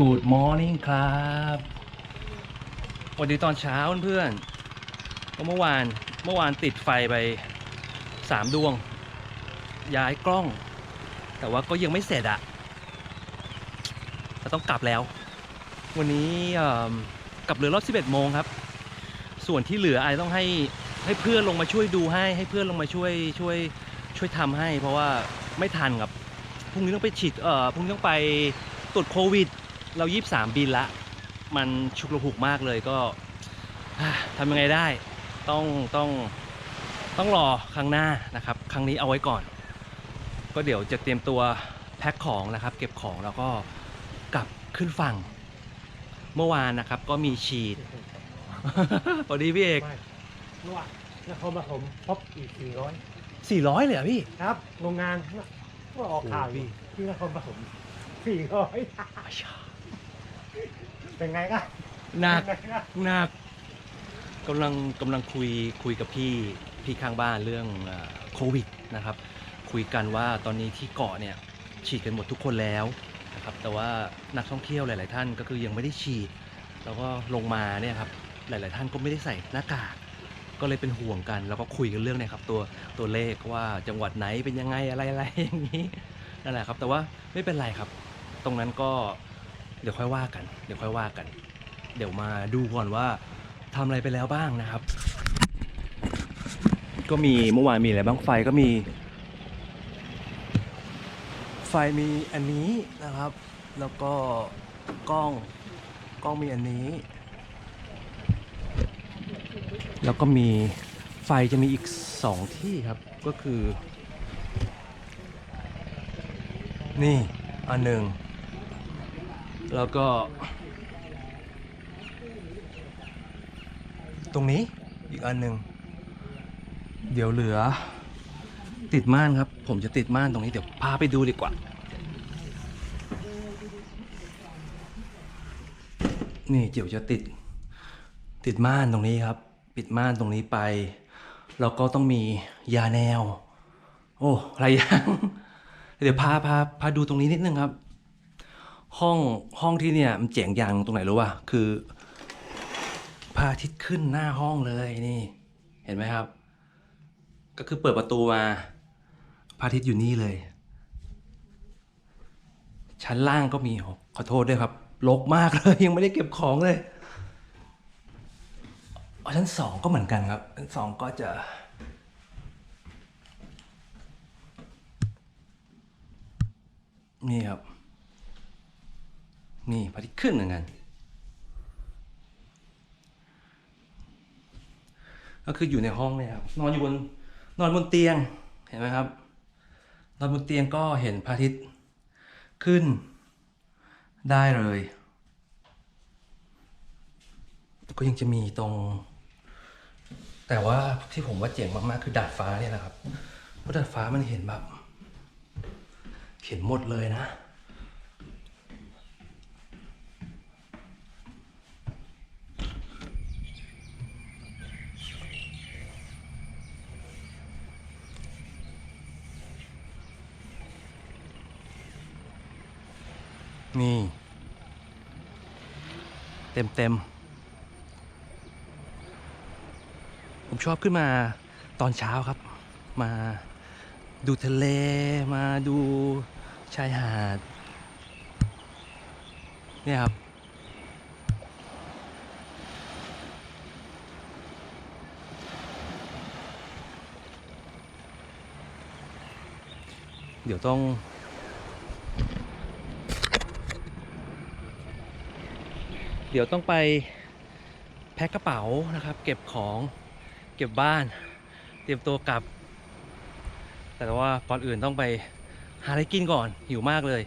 Good morning ครับสวัสดีตอนเช้าเพื่อนๆก็เมื่อวานเมื่อวานติดไฟไปสามดวง ย้ายกล้อง แต่ว่าก็ยังไม่เสร็จอะแต่ต้องกลับแล้ว วันนี้กลับเรือรอบ 11 โมงครับ ส่วนที่เหลืออาจจะต้องให้ให้เพื่อนลงมาช่วยดูให้ให้เพื่อนลงมาช่วยช่วยช่วยทำให้ เพราะว่าไม่ทันครับพรุ่งนี้ต้องไปฉีดเอ่อพรุ่งนี้ต้องไปตรวจโควิด เรา23บินละ มันฉุกระหุกมากเลยก็ทำยังไงได้ ต้องต้องต้องรอครั้งหน้านะครับ ครั้งนี้เอาไว้ก่อน ก็เดี๋ยวจะเตรียมตัวแพ็คของนะครับ เก็บของแล้วก็กลับขึ้นฝั่ง เมื่อวานนะครับก็มีฉีดสวัสดีพี่เอกไม่เมื่อวานนครปฐมพบอีก400 400เลยเหรอพี่ครับ โรงงานก็ออกข่าวโอ้โหพี่อยู่ที่นครปฐม400เป็นไงกันหนัก เป็นไงกันหนักกำลังกำลังคุยคุยกับพี่พี่ข้างบ้านเรื่องเอ่อโควิดนะครับ คุยกันว่าตอนนี้ที่เกาะเนี่ยฉีดกันหมดทุกคนแล้วนะครับแต่ว่านักท่องเที่ยวหลาย ๆ ท่านก็คือยังไม่ได้ฉีด แล้วก็ลงมาเนี่ยครับหลาย ๆ ท่านก็ไม่ได้ใส่หน้ากากก็เลยเป็นห่วงกัน แล้วก็คุยกันเรื่องเนี่ยครับตัวตัวเลขว่าจังหวัดไหนเป็นยังไงอะไรอะไรอย่างนี้นั่นแหละครับ แต่ว่าไม่เป็นไรครับ ตรงนั้นก็ เดี๋ยวค่อยว่ากัน เดี๋ยวค่อยว่ากัน เดี๋ยวมาดูก่อนว่าทำอะไรไปแล้วบ้างนะครับ ก็มีเมื่อวานมีอะไรบ้างไฟก็มี ไฟมีอันนี้นะครับ แล้วก็กล้องกล้องมีอันนี้ แล้วก็มีไฟจะมีอีกสองที่ครับก็คือ นี่อันหนึ่ง แล้วก็ ตรงนี้อีกอันหนึ่งเดี๋ยวเหลือ ติดม่านครับ ผมจะติดม่านตรงนี้เดี๋ยวพาไปดูดีกว่า นี่เดี๋ยวจะติดติดม่านตรงนี้ครับ ปิดม่านตรงนี้ไป แล้วก็ต้องมียาแนว โอ้หลายอย่างเดี๋ยวพาพาพาดูตรงนี้นิดนึงครับ ห้องห้องที่เนี่ยมันเจ๋งอย่างตรงไหนรู้ป่ะคือพระอาทิตย์ขึ้นหน้าห้องเลยนี่ เห็นไหมครับ ก็คือเปิดประตูมาพระอาทิตย์อยู่นี่เลย ชั้นล่างก็มีขอโทษด้วยครับรกมากเลยยังไม่ได้เก็บของเลยชั้นสองก็เหมือนกันครับชั้นสองก็จะนี่ครับ นี่พระอาทิตย์ขึ้นเหมือนกัน ก็คืออยู่ในห้องเนี่ยครับนอนอยู่บนนอนบนเตียงเห็นไหมครับนอนบนเตียงก็เห็นพระอาทิตย์ขึ้นได้เลย ก็ยังจะมีตรง แต่ว่าที่ผมว่าเจ๋งมากๆคือดาดฟ้าเนี่ยแหละครับเพราะดาดฟ้ามันเห็นแบบ เห็นหมดเลยนะ นี่ เต็มเต็มผมชอบขึ้นมาตอนเช้าครับ มาดูทะเลมาดูชายหาด เนี่ยครับ เดี๋ยวต้อง เดี๋ยวต้องไปแพ็คกระเป๋านะครับ เก็บของเก็บบ้าน เตรียมตัวกลับ แต่ว่าก่อนอื่นต้องไปหาอะไรกินก่อนหิวมากเลย